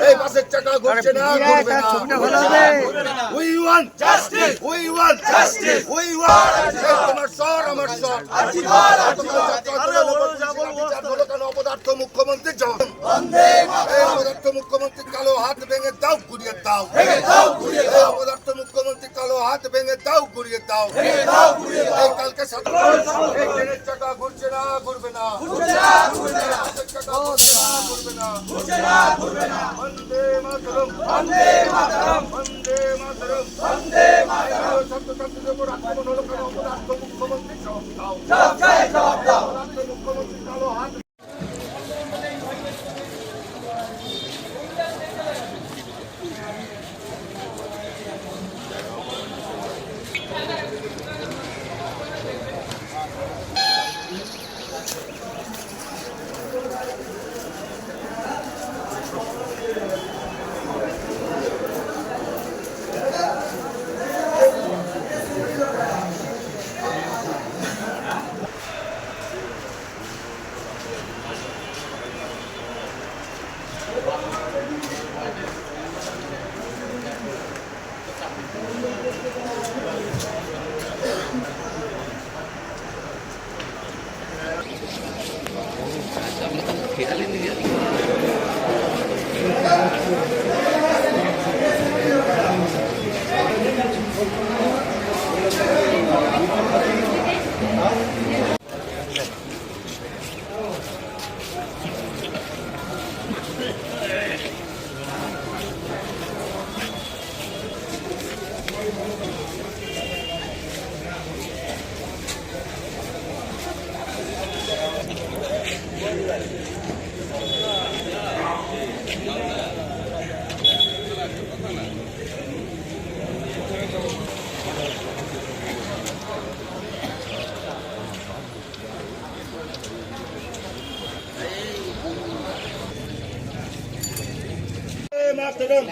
Hey. বাসের চাকা ঘুরছে না ঘুরবে না we want justice we want justice we want তোমার সর আমার সর কেন অপদার্থ মুখ্যমন্ত্রী জবাব এই অপদার্থ মুখ্যমন্ত্রী কালো হাত ভেঙে দাও ঘুরিয়ে দাও অপদার্থ মুখ্যমন্ত্রী কালো হাত ভেঙে দাও ঘুরিয়ে দাও এই কালকে ট্রেনের চাকা ঘুরছে না ঘুরবে না বাসের চাকা ঘুরছে না ঘুরবে না বন্দে মাতরম বন্দে মাতরম বন্দে মাতরম বন্দে মাতরম ছাত্রছাত্রীদের উপর আক্রমণ হলো কেন অপদার্থ মুখ্যমন্ত্রী জবাব দাও মুখ্যমন্ত্রী কালো হাত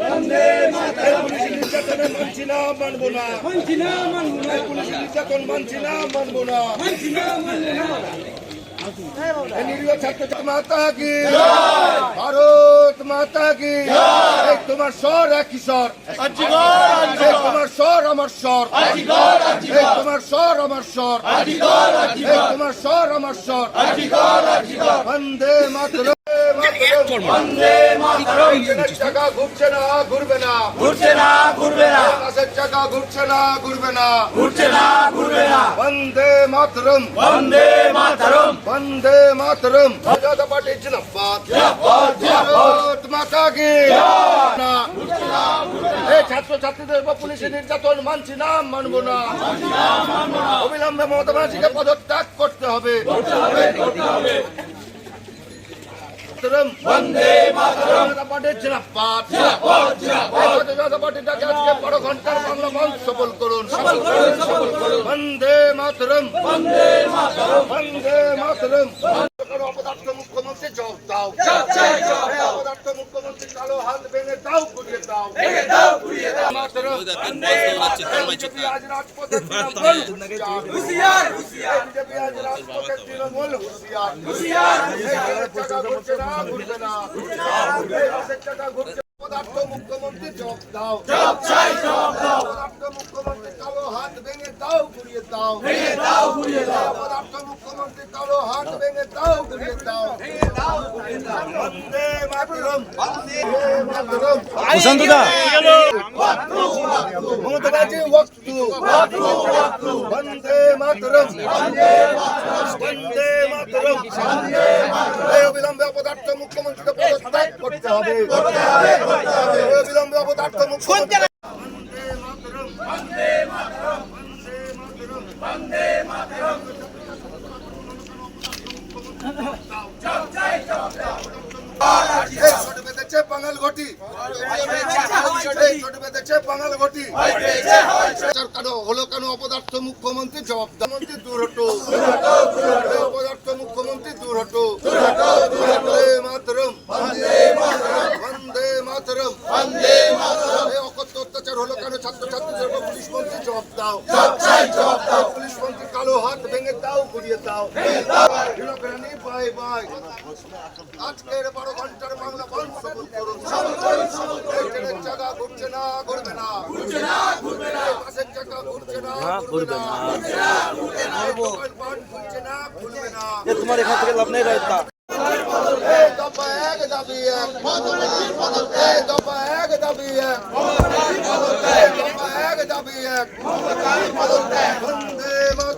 বন্দে মাতরম। পুলিশ নির্যাতনে মানছি না মানবো না। মানছি না মানবো না। পুলিশ নির্যাতন মানছি না মানবো না। মানছি না মানবো না। নিরীহ ছাত্র মাতা কি? ভারত মাতা কি? তোমার স্বর একই স্বর। তোমার স্বর আমার স্বর। তোমার স্বর আমার স্বর। তোমার স্বর আমার স্বর। বন্দে মাতরম। বন্দে মাতরম। ট্রেনের চাকা ঘুরছে না ঘুরবে না। ঘুরছে না ঘুরবে না। বাসের চাকা ঘুরছে না ঘুরবে না। ঘুরছে না ঘুরবে না। বন্দে মাতরম। বন্দে মাতরম। বন্দে মাতরম। জাতীয় পার্টি জিন্দাবাদ। ভারত মাতা কি না? এই ছাত্র ছাত্রীদের উপর পুলিশের নির্যাতন মানছি না মানবো না। অবিলম্বে মমতা ব্যানার্জিকে পদত্যাগ করতে হবে। মাতরম বন্দে মাতরম পার্টি জিন্দাবাদ এই জাতীয় জনতা পার্টিটাকে আজকে বড় ঘণ্টার বাংলা মঞ্চ সফল করুন বন্দে মাতরম বন্দে মাতরম বন্দে মাতরম অপদার্থ মুখ্যমন্ত্রী জবাব দাও মুখ্যমন্ত্রী কালো হাত ভেঙে দাও ঘুরিয়ে দাও মাতরম বিজেপি আজ রাজপথে তৃণমূল হুঁশিয়ার বিজেপি আজ রাজপথে তৃণমূল হুঁশিয়ার হুঁশিয়ার চাকা ঘুরছে না ঘুরবে না এই বাসের চাকা ঘুরছে পদার্থ মুখ্যমন্ত্রী জবাব দাও জবাব চাই জবাব দাও পদার্থ মুখ্যমন্ত্রী কালো হাত ভেঙে দাও ঘুরিয়ে দাও ভেঙে দাও ঘুরিয়ে দাও পদার্থ মুখ্যমন্ত্রী কালো হাত ভেঙে দাও ঘুরিয়ে দাও ভেঙে দাও ঘুরিয়ে দাও প্রশান্ত দা। মমতা ব্যানার্জি ওয়াক্তু বন্দে মাতরম। বন্দে মাতরম। এই অবিলম্বে মুখ্যমন্ত্রীকে পদত্যাগ করতে হবে। অবিলম্বে অপদার্থ মুখ্যমন্ত্রী বন্দে মাতরম বন্দে মাতরম বন্দে মাতরম এই ছোট বেঁধেছে বাঙাল ঘটি এই ছোট বেঁধেছে বাঙাল ঘটি কেন হলো কেন অপদার্থ মুখ্যমন্ত্রী জবাব মন্ত্রী দূর অপদার্থ মুখ্যমন্ত্রী দূর হটো বন্দে মাতরম বন্দে মাতরম অকথ্য অত্যাচার হলো কেন ছাত্রছাত্রীদের পুলিশ মন্ত্রী জবাব দাও। পুলিশ মন্ত্রী কালো হাত ভেঙে দাও ঘুরিয়ে দাও। ভাই আজকের বারো ঘন্টার বাংলা বন্ধ সবল করুন ট্রেনের চাকা ঘুরছে না ঘুরবে না বাসের চাকা ঘুরছে না ঘুরবে না খুলছে না খুলবে না তোমার এখান থেকে লাভ নেই রায়তা দফা এক দাবি এক দফা এক দাবি এক দফা এক দাবি এক বন্দে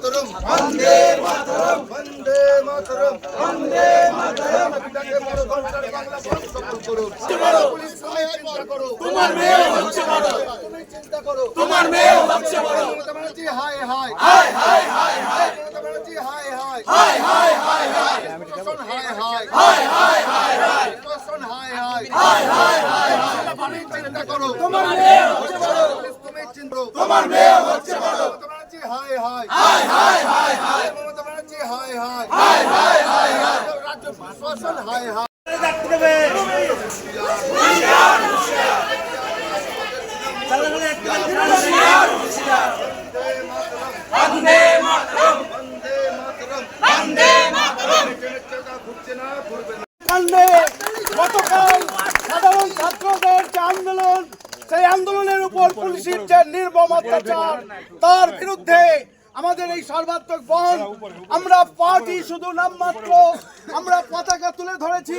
মাতরম। বন্দে মাতরম। বন্দে মাতরম। বন্দে মাতরম। চিন্তা করো। তোমার মেয়ে হচ্ছে বড় চিন্তা তোমার মেয়ে হচ্ছে বড় তোমার মেয়ে হচ্ছে গতকাল সাধারণ ছাত্রদের যে আন্দোলন সেই আন্দোলনের উপর পুলিশের যে নির্মম তার বিরুদ্ধে আমাদের এই সর্বাত্মক বন আমরা পার্টি শুধু নামমাত্র আমরা পতাকা তুলে ধরেছি।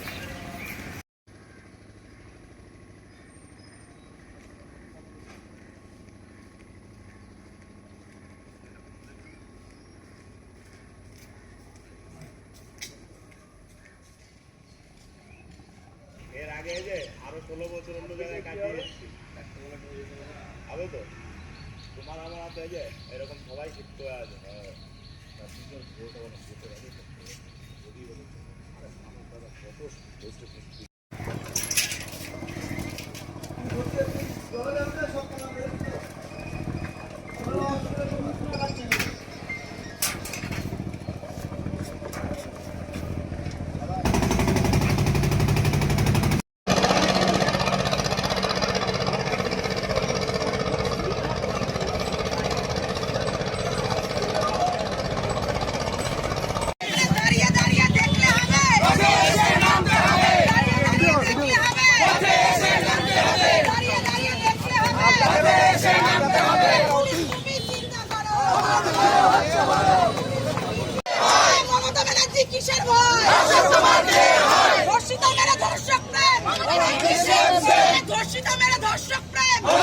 বছর অন্য জায়গায় কাটিয়ে হবে তো তোমার আমার হাতে যে এরকম সবাই শিফট হয়ে আছে যদি কত Supremo!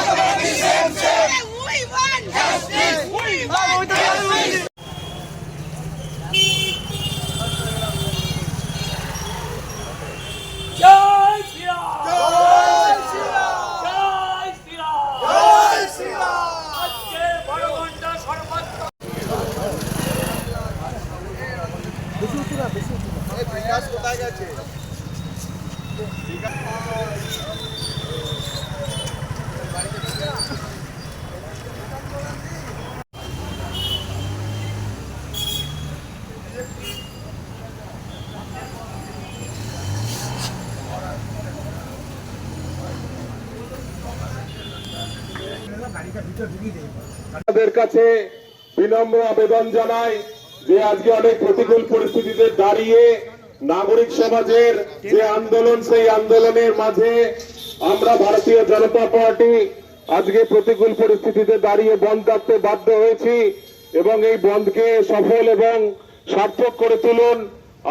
তাদের কাছে বিনম্র আবেদন জানাই যে আজকে অনেক প্রতিকূল পরিস্থিতিতে দাঁড়িয়ে নাগরিক সমাজের যে আন্দোলন, সেই আন্দোলনের মাঝে আমরা ভারতীয় জনতা পার্টি আজকে প্রতিকূল পরিস্থিতিতে দাঁড়িয়ে বন্ধ থাকতে বাধ্য হয়েছি এবং এই বন্ধকে সফল এবং সার্থক করে তুলুন।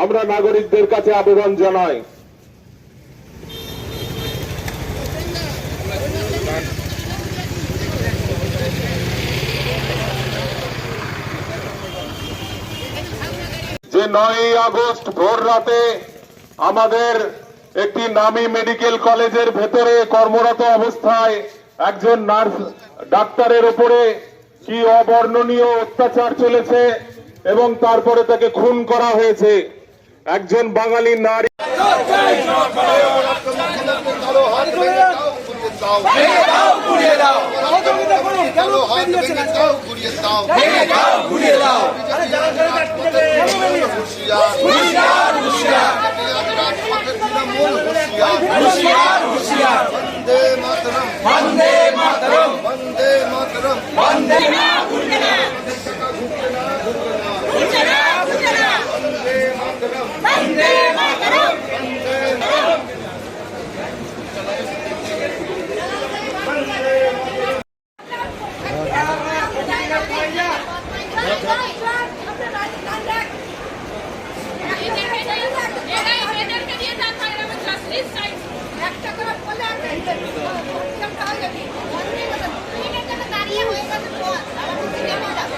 আমরা নাগরিকদের কাছে আবেদন জানাই। যে নয়ই আগস্ট ভোর রাতে আমাদের একটি নামী মেডিকেল কলেজের ভেতরে কর্মরত অবস্থায় একজন নার্স ডাক্তারের উপরে কি অবর্ণনীয় অত্যাচার চলেছে এবং তারপরে তাকে খুন করা হয়েছে। একজন বাঙালি নারী ঘুরিয়ে দাও হুঁশিয়ার হুঁশিয়ার বন্দে মাতরম বন্দে মাতরম বন্দে মাতরম বন্দে ঘুরছে না ঘুরছে না মাতরম বন্দে মাতরম একটা করে বলে দাঁড়িয়ে হয়ে গেছে পথ আমাদের নেমে যাবে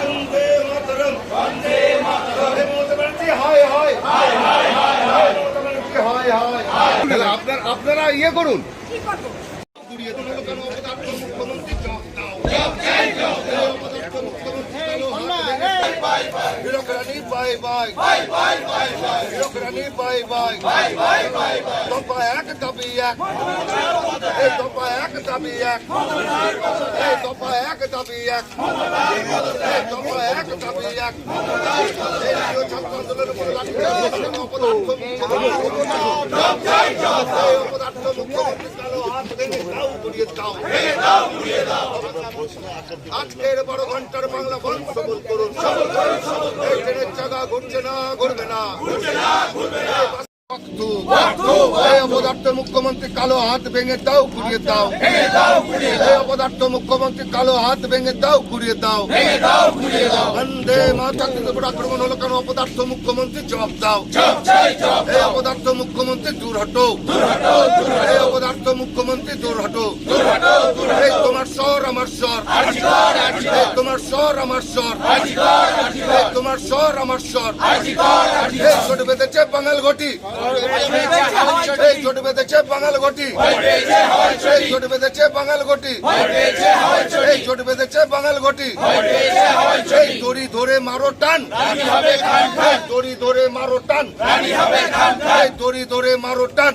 বন্দে মাতরম বন্দে মাতরম মমতা ব্যানার্জি হায় হায় হায় হায় হায় মমতা ব্যানার্জি হায় হায় তাহলে আপনার আপনারা ইয়ে করুন। কি করব? ঘুরিয়ে দিল কেন অপদার্থ মুখ্যমন্ত্রী জবাব দাও জবাব চাই জবাব অপদার্থ মুখ্যমন্ত্রী কালো হাত বিরোধী bye bye bye bye bye bye বিরোধী bye bye bye bye bye bye দফা এক দাবি এক এই দফা এক দাবি এক এই দফা এক দাবি এক এই দফা এক দাবি এক এই প্রিয় ছাত্র আন্দোলনের উপর লাঠি চালিয়ে অপদার্থ মুখ্যমন্ত্রী জবাব চাই জবাব এই অপদার্থ মুখ্যমন্ত্রী কালো হাত ভেঙে দাও ঘুরিয়ে দাও ভেঙে দাও ঘুরিয়ে দাও আজকের বারো ঘণ্টার বাংলা বন্ধ সবল করুন এই ট্রেনের চাকা ঘুরছে না ঘুরবে না। ঘুরছে না ঘুরবে না অপদার্থ মুখ্যমন্ত্রী কালো হাত ভেঙে দাও ঘুরিয়ে দাও। অপদার্থ মুখ্যমন্ত্রী কালো হাত ভেঙে দাও ঘুরিয়ে দাও। বন্দে মাতার আক্রমণ হলো কেন? অপদার্থ মুখ্যমন্ত্রী জবাব দাও। এই অপদার্থ মুখ্যমন্ত্রী দূর হটো। এই অপদার্থ মুখ্যমন্ত্রী দূর হটো। তোমার স্বর আমার স্বর। তোমার স্বর আমার স্বর। তোমার স্বর আমার স্বর। ছোট বেঁধেছে বাঙাল ঘটি। ছোট বেঁধেছে বাঙাল ঘটি। ছোট বেঁধেছে বাঙাল ঘটি। ছোট বেঁধেছে বাঙাল ঘটি। দড়ি ধরে মারো টান। দড়ি ধরে মারো টান। দড়ি ধরে মারো টান।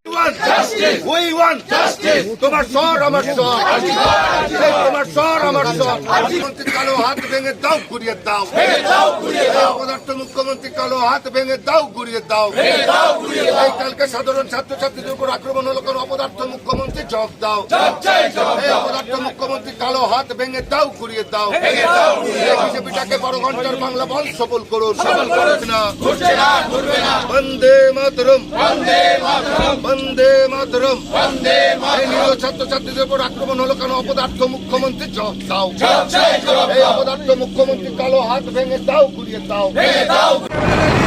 পিসি বাই বাই ওই ওয়ান তোমার স্বর আমার স্বর। তোমার স্বর আমার স্বর। মুখ্যমন্ত্রী কালো হাত ভেঙে দাও ঘুরিয়ে দাও। এই অপদার্থ মুখ্যমন্ত্রী কালো হাত ভেঙে দাও ঘুরিয়ে দাও। এই কালকে সাধারণ ছাত্রছাত্রীদের উপর আক্রমণ হলো কোন অপদার্থ মুখ্যমন্ত্রী জবাব দাও। এই অপদার্থ মুখ্যমন্ত্রী কালো হাত ভেঙে দাও ঘুরিয়ে দাও। বিজেপিটাকে বারো ঘণ্টার বাংলা বল সফল করুন। সফল করুন। না। বন্দে মাতরম। বন্দে মাতরম। বন্দে মাতরম। বন্দে মাতরম ছাত্রছাত্রীদের উপর আক্রমণ হলো কেন? অপদার্থ মুখ্যমন্ত্রী দাও। এই অপদার্থ মুখ্যমন্ত্রী কালো হাত ভেঙে দাও ঘুরিয়ে দাও। বিচারের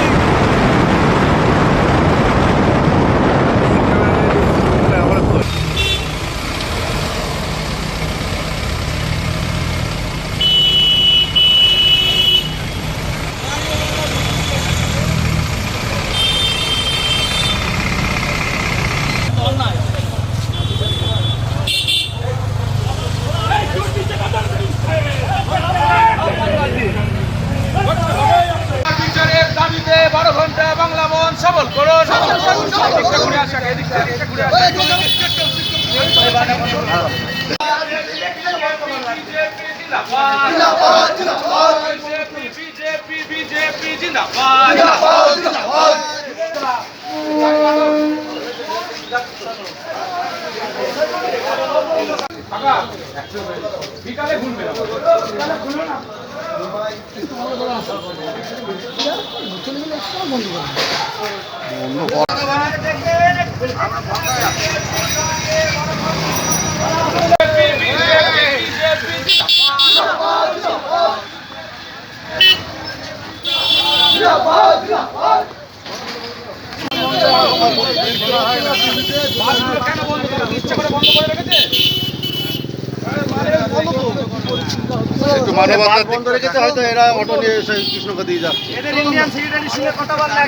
বিকালে ঘুরবে কেন বন্ধ করে বন্ধ করে রেখেছে একটু মানবতার বন্ধ রেখেছে হয়তো এরা অটো নিয়ে এসে কৃষ্ণকে দিয়ে যাচ্ছে। এদের ইন্ডিয়ান সেক্রেটারির সঙ্গে কথা বললে